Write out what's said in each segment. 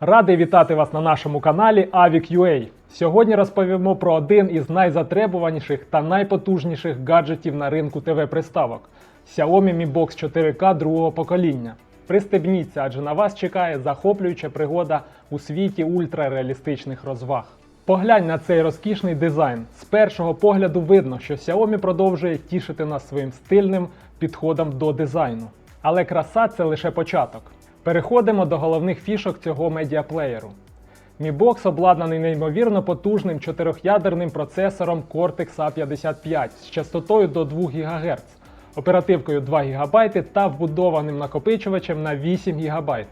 Радий вітати вас на нашому каналі Avic.ua. Сьогодні розповімо про один із найзатребуваніших та найпотужніших гаджетів на ринку ТВ-приставок Xiaomi Mi Box 4K другого покоління. Пристебніться, адже на вас чекає захоплююча пригода у світі ультрареалістичних розваг. Поглянь на цей розкішний дизайн. З першого погляду видно, що Xiaomi продовжує тішити нас своїм стильним підходом до дизайну. Але краса це лише початок. Переходимо до головних фішок цього медіаплеєру. Mi Box обладнаний неймовірно потужним чотирьохядерним процесором Cortex A55 з частотою до 2 ГГц, оперативкою 2 ГБ та вбудованим накопичувачем на 8 ГБ.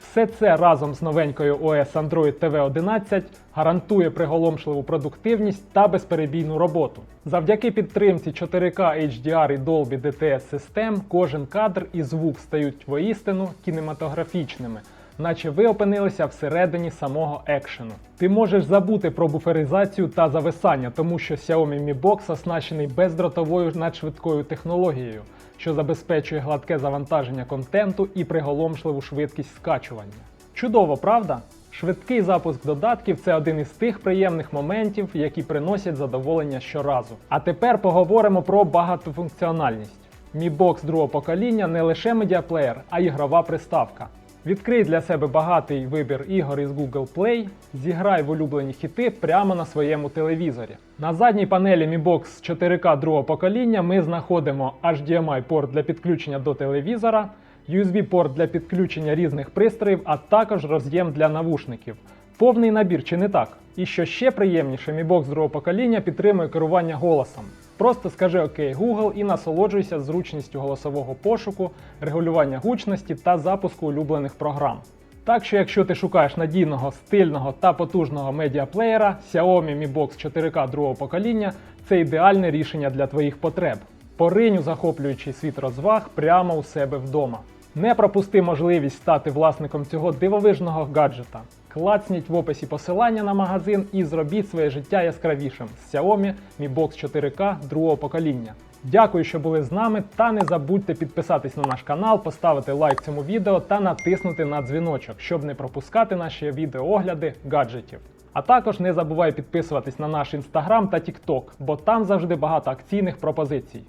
Все це разом з новенькою OS Android TV 11 гарантує приголомшливу продуктивність та безперебійну роботу. Завдяки підтримці 4K HDR і Dolby DTS систем кожен кадр і звук стають воістину кінематографічними, наче ви опинилися всередині самого екшену. Ти можеш забути про буферизацію та зависання, тому що Xiaomi Mi Box оснащений бездротовою надшвидкою технологією, що забезпечує гладке завантаження контенту і приголомшливу швидкість скачування. Чудово, правда? Швидкий запуск додатків це один із тих приємних моментів, які приносять задоволення щоразу. А тепер поговоримо про багатофункціональність. Mi Box другого покоління не лише медіаплеєр, а ігрова приставка. Відкрий для себе багатий вибір ігор із Google Play, зіграй в улюблені хіти прямо на своєму телевізорі. На задній панелі Mi Box 4K другого покоління ми знаходимо HDMI порт для підключення до телевізора, USB-порт для підключення різних пристроїв, а також роз'єм для навушників. Повний набір, чи не так? І що ще приємніше, Mi Box другого покоління підтримує керування голосом. Просто скажи ОК Google і насолоджуйся зручністю голосового пошуку, регулювання гучності та запуску улюблених програм. Так що, якщо ти шукаєш надійного, стильного та потужного медіаплеєра, Xiaomi Mi Box 4K другого покоління це ідеальне рішення для твоїх потреб. Поринь у захоплюючий світ розваг прямо у себе вдома. Не пропусти можливість стати власником цього дивовижного гаджета. Клацніть в описі посилання на магазин і зробіть своє життя яскравішим з Xiaomi Mi Box 4K другого покоління. Дякую, що були з нами, та не забудьте підписатись на наш канал, поставити лайк цьому відео та натиснути на дзвіночок, щоб не пропускати наші відеоогляди гаджетів. А також не забувай підписуватись на наш інстаграм та тікток, бо там завжди багато акційних пропозицій.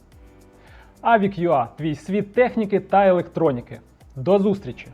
Avic.ua – твій світ техніки та електроніки. До зустрічі!